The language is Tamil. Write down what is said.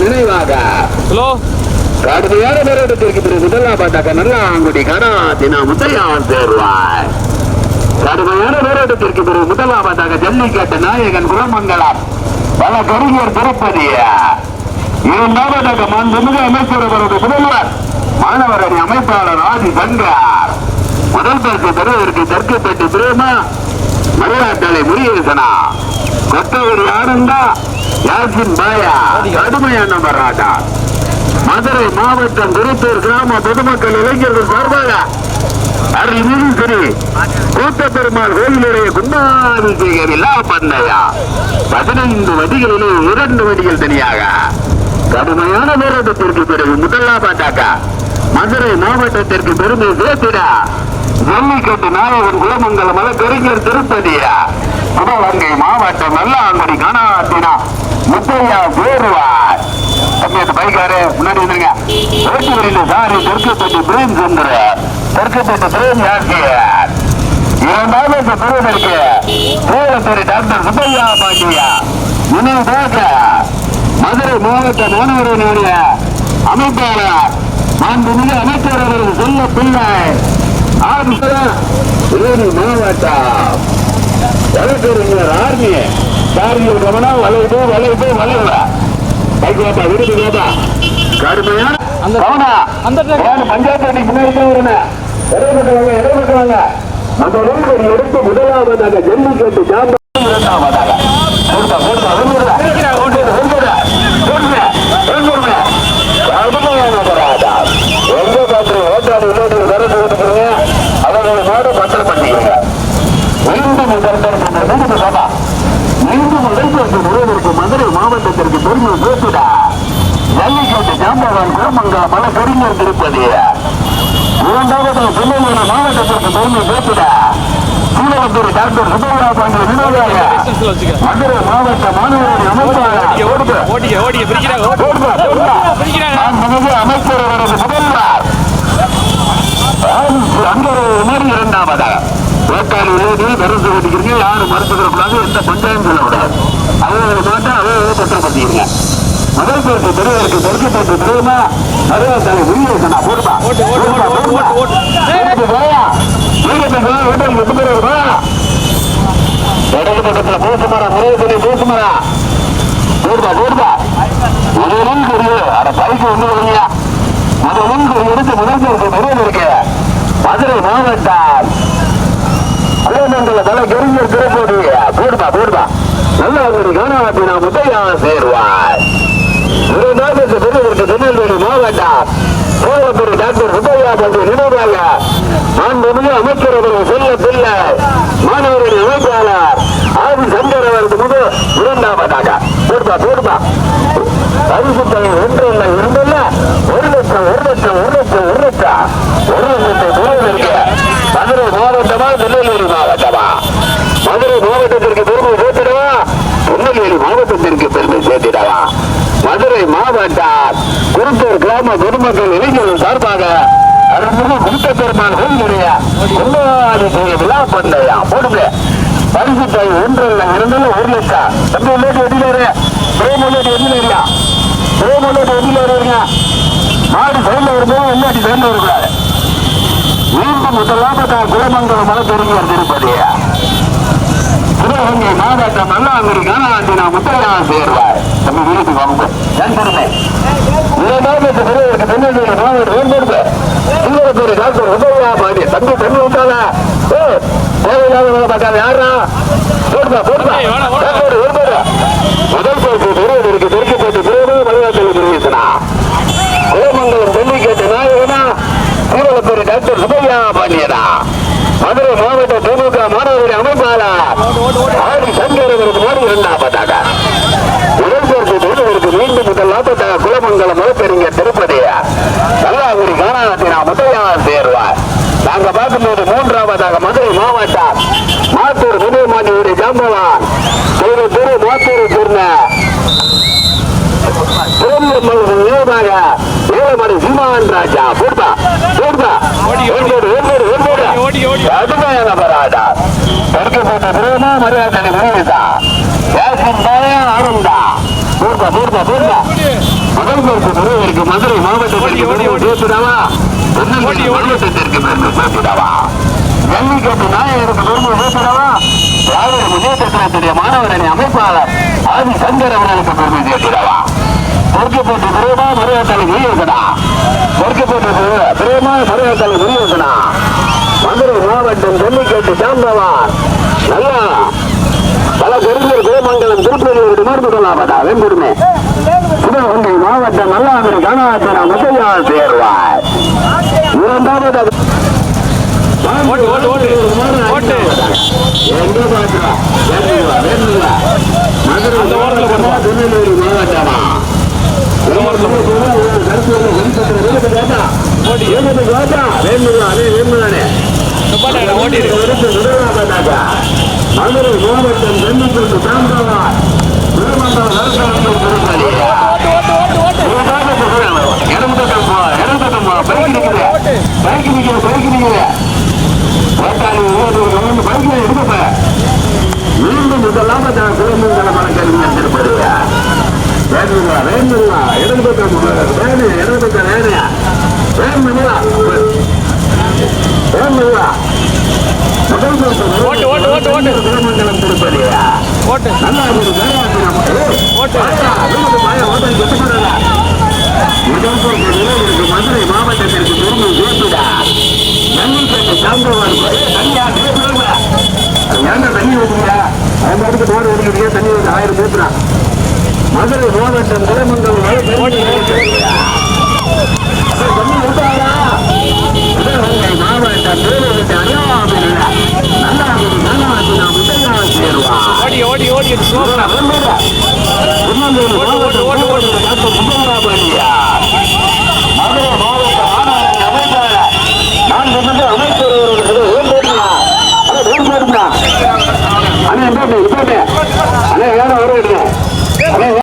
நினைவாக. கடுமையான போராட்டத்திற்கு பிறகு முதலாம் பார்த்தாக்க நல்லா ஆங்குடி கனா தினா முத்தையான் தேர்வாய் கடுமையான போராட்டத்திற்கு பிறகு முதலாம் பார்த்தாக்க ஜல்லிக்கட்டு நாயகன் குலமங்கலம் பல கருவியர் திருப்பதி இரண்டாவதாக மாண்புமிகு அமைச்சர் அவரது முதல்வர் மாணவர் அணி அமைப்பாளர் ஆதி சங்கர் முதல் பரிசு பெறுவதற்கு தெற்குப்பட்டு பிரேமா மலையாட்டலை முருகேசனா. கொத்தவரி ஆனந்தா யாசின் பாயா கடுமையான மராடா மதுரை மாவட்டம் குருத்தூர் கிராம பொதுமக்கள் இளைஞர்கள் சார்பாக அருள்மிகு ஸ்ரீ கூத்த பெருமாள் கோயிலுடைய கும்பாபிஷேக விழா பந்தயா பதினைந்து வடிகளிலே இரண்டு வடிகள் தனியாக. கடுமையான போராட்டத்திற்கு பிறகு முதலாவதாக மதுரை மாவட்டத்திற்கு பெருமை சேர்த்திடா. ஜல்லிக்கட்டு நாயகன் குலமங்கலம் வழக்கறிஞர் திருப்பதியா. புதவங்கை மாவட்டம் நல்லாங்குடி காணாட்டினா முத்தையா வேறுவார். தம்பி அந்த பைக்காரு முன்னாடி வந்துருங்க. ஓட்டு வரையில சாரி தெற்குப்பட்டு பிரேம் சந்திர தெற்குப்பட்டு பிரேம் யாசியார். இரண்டாவது இந்த பெறுவதற்கு சேலத்துறை டாக்டர் சுப்பையா பாண்டியா. நினைவு நினைவாக மதுரை மாவட்ட மாணவர்களுடைய அமைப்பாளர் மாண்புமிகு அமைச்சர் அவர்கள் செல்ல பிள்ளை ஆதிசரன் மாவட்டம். வழக்கறிஞர் ஆர்மி காரியல் கவனம் வளைவு வளைவு வளைவு. பைக்கோப்பா விருது கோபா கடுமையான கவனா அந்த. பஞ்சாயத்து அணி முன்னாடி வரணும் இடைப்பட்டு வாங்க இடைப்பட்டு வாங்க அந்த எடுத்து முதலாவதாக ஜல்லிக்கட்டு ஜாம்பா இரண்டாவதாக. போடுதா, போடுதா, விரும்புதா? போடுது, விரும்புதா? போடுங்க, விரும்புங்க. கடுமையான போராட்டம். எங்க காற்று ஓட்டாளி உள்ளோடு விரட்டு விட்டுக்கிறீங்க அவர்களை மாடு பத்திரம் பண்ணிக்கங்க மீண்டும் முதல்வர் மீண்டும் சபா மீண்டும் இடைப்பட்டு முறையிற்கு மதுரை மாவட்டத்திற்கு பெருமை பேசுடா ஜல்லிக்கட்டு ஜாம்பவான் மல கறிஞர் திருப்பதி இரண்டாவது திருநெல்வேலி மாவட்டத்திற்கு பெருமை பேசுடா சீலவத்தூர் டாக்டர் பாண்டிய வினோதாக மதுரை மாவட்ட மாணவர்கள் அமைப்பாளர் அமைச்சர் அவரது முதல்வர். அங்கே மாதிரி இரண்டாவதாக ஓட்டாளி உள்ளது மருந்து ஓட்டிக்கிறீங்க யாரும் மறுத்துக்கிறக்கூடாது எந்த பஞ்சாயம் சொல்லக்கூடாது அவங்க மாட்டா அதை பத்திரப்படுத்திக்கிறீங்க முதல் பேருக்கு பெறுவதற்கு தெற்கு போடுமா. ஓட்டு போயா. வீரத்துக்கு ஓட்டாளி விட்டு போயிருக்கா இடது பக்கத்தில் பூசுமரா முறையத்தில் பூசுமரா போடுதா போடுதா முதலும் தெரியும் அட பைக்கு வந்து வருங்க முதலும் தெரியும் எடுத்து முதல் பெரிய இருக்கு. மதுரை மாவட்டம். அலைமண்டல தலை கெரிஞர் திரைப்போடு போடுமா போடுமா நல்ல ஒரு கவனத்தை நான் முத்தையா சேருவார் ஒரு நாளுக்கு பெரியவருக்கு திருநெல்வேலி மாவட்டம் சோழப்பேரி டாக்டர் சுப்பையா பற்றி நினைவாக மாண்புமிகு அமைச்சர் அவர்கள் செல்ல பிள்ளை மாணவர்கள் அமைப்பாளர் ஆதி சங்கர் அவரது முது இரண்டாவதாக. போடுமா போடுமா பரிசு தொகை ஒன்று இல்லை இரண்டில்ல ஒரு லட்சம் ஒரு லட்சம் ஒரு லட்சம் ஒரு லட்சம். ஒரு லட்சத்தை பெறுவதற்கு மதுரை மாவட்டமா திருநெல்வேலி மாவட்டமா? மதுரை மாவட்டத்திற்கு பெருமை சேர்த்திடவா? திருநெல்வேலி மாவட்டத்திற்கு பெருமை சேர்த்திடவா? மதுரை மாவட்டம் குருத்தூர் கிராம பொதுமக்கள் இளைஞர்கள் சார்பாக அருள்மிகு குருத்த பெருமான் கோயிலுடைய கும்பாதி விழா பண்ணையா போடுங்க. பரிசு தொகை ஒன்று இல்லை இரண்டு ஒரு லட்சம். தம்பி உள்ளது எதிலேரு பிரேமலோடு எதிலேரியா பிரேமலோடு எதிலேருங்க மாடு சைடில் வரும்போது உள்ளாட்டி சேர்ந்து வரக்கூடாது. மீண்டும் முதலாம தான் குலமங்கலம் மலை தெரிஞ்சு திருப்பதி. சிவகங்கை மாவட்டம் நல்லாங்குடி காணாண்டினா முத்தையா சேர்வார் தம்பி வீட்டுக்கு வாங்க. என் பெருமை இரண்டாவது பெரியவருக்கு தென்னஞ்சேரி மாவட்டம் வேண்டுறது சிங்கப்பூர் டாக்டர் உதவியா பாடி. தம்பி தண்ணி விட்டால ஏ தேவையில்லாத வேலை பார்க்காத யாரா? போடுதா போடுதா வேணாம். ஏற்போடு, ஏற்போடு. முதல் போட்டு பெரியவருக்கு தெற்கு போட்டு பெரியவரும் மலையாளத்தில் தெரிவித்தனா. குலமங்கலம் ஜல்லிக்கட்டு நாயகனா சீரகத்தூர் டாக்டர் சுப்பையா பாண்டியனா மதுரை மாவட்ட திமுக மாணவர்கள் அமைப்பாளர் ஆடி சங்கர் அவருக்கு மாறி இரண்டாவதாக முதல் பேருக்கு தொழிலுக்கு மீண்டும் முதல் குலமங்கலம் மலைப்பெருங்க திருப்பதி. நல்லாங்குடி காணாத்தினா முத்தையா சேர்வார் நாங்க பார்க்கும்போது மூன்றாவதாக மதுரை மாவட்டம். மாத்தூர் விஜயமாண்டியுடைய ஜாம்பவான். திரு திரு மாத்தூரை சேர்ந்த நினைவாக ஏழமணி சீமான் ராஜா. போடுதா போடுதா ஓடி, ஓடி. ஓடி ஓடி ஓடி ஓடி, ஓடி. கடுமையான பராடா தெற்கு போட்ட பிரேமா மரியாதை விருதுதா யாசின் பாயா ஆனந்தா போடுப்பா பரிசு பெறுவதற்கு மதுரை மாவட்டத்திற்கு பெருமை சேர்த்துடாவா மாவட்டத்திற்கு பெருமை சேர்த்துடாவா ஜல்லிக்கட்டு நாயகருக்கு பெருமை சேர்த்துடாவா திராவிட மாணவர் அணி அமைப்பாளர் ஆதி சங்கர் அவர்களுக்கு பெருமை சேர்த்துடாவா பொறுக்கப்பட்ட பிரேமா மருவத்தலை விநியோகனா பொறுக்கப்பட்ட பிரேமா மருவத்தலை விநியோகனா மதுரை மாவட்டம் ஜல்லிக்கட்டு சாம்பவான். நல்லா பல பெருந்தர் குலமங்கலம் திருப்பதியோடு மார்பு கொள்ளாமதா வெம்புடுமே சிவகங்கை மாவட்டம் நல்லாந்திரி கணாத்தனா முத்தையால் சேர்வாய் இரண்டாவது ஓட்டு, ஓட்டு, ஓட்டு. ஓட்டு. எங்க பாக்குறா வேண்டுங்களா மதுரை அந்த ஓரத்துல போடுப்பா. திருநெல்வேலி மாவட்டமா அந்த ஓரத்துல ஓடி. வேண்டுங்களா அதே வேண்டுதானே நிப்பாட்டாங்க, ஓட்டிடு. மதுரை மாவட்டம் தென்னிப்பட்டு சாம்பவான் திருமண்டலம் நரசாமி திருப்பதியா மீண்டும்